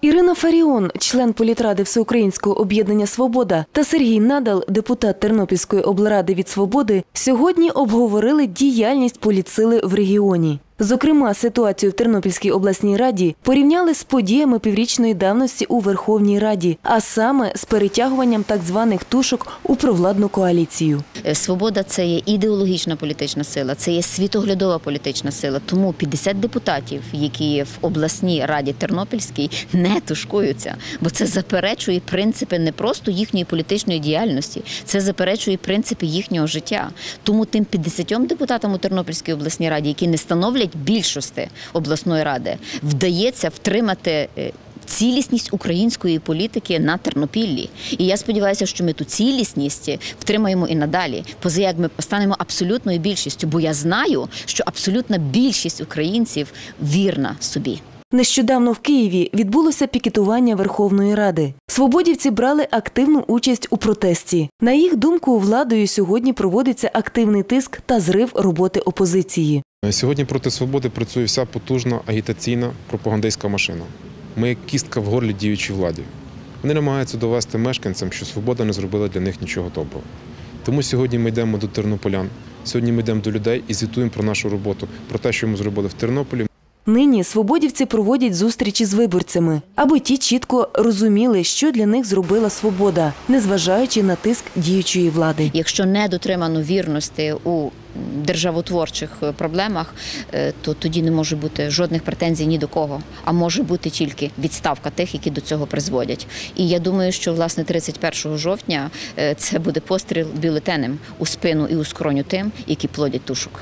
Ірина Фаріон, член політради Всеукраїнського об'єднання Свобода, та Сергій Надал, депутат Тернопільської облради від Свободи, сьогодні обговорили діяльність поліцили в регіоні. Зокрема, ситуацію в Тернопільській обласній раді порівняли з подіями піврічної давності у Верховній Раді, а саме з перетягуванням так званих тушок у провладну коаліцію. Е, Свобода це є ідеологічна політична сила, це є світоглядова політична сила. Тому 50 депутатів, які є в обласній раді Тернопільській, не тушкуються, бо це заперечує принципи не просто їхньої політичної діяльності, це заперечує принципи їхнього життя. Тому тим 50 депутатам у Тернопільській обласній раді, які не становлять більшості обласної ради, вдається втримати. е, Цілісність української політики на Тернопіллі, і я сподіваюся, що ми ту цілісність втримаємо і надалі. Поза як ми станемо абсолютною більшістю, бо я знаю, що абсолютна більшість українців вірна собі. Нещодавно в Києві відбулося пікетування Верховної Ради. Свободівці брали активну участь у протесті. На їх думку, владою сьогодні проводиться активний тиск та зрив роботи опозиції. Сьогодні проти свободи працює вся потужна агітаційна пропагандистська машина. Ми як кістка в горлі діючій владі. Вони намагаються довести мешканцям, що свобода не зробила для них нічого доброго. Тому сьогодні ми йдемо до тернополян. Сьогодні ми йдемо до людей і звітуємо про нашу роботу, про те, що ми зробили в Тернополі. Нині свободівці проводять зустрічі з виборцями, аби ті чітко розуміли, що для них зробила свобода, незважаючи на тиск діючої влади. Якщо не дотримано вірності у державотворчих е, проблемах, е, то тоді не може бути жодних претензій ні до кого, а може бути тільки відставка тих, які до цього призводять. І я думаю, що власне 31 жовтня е, це буде постріл бюлетенем у спину і у скроню тим, які плодять тушок.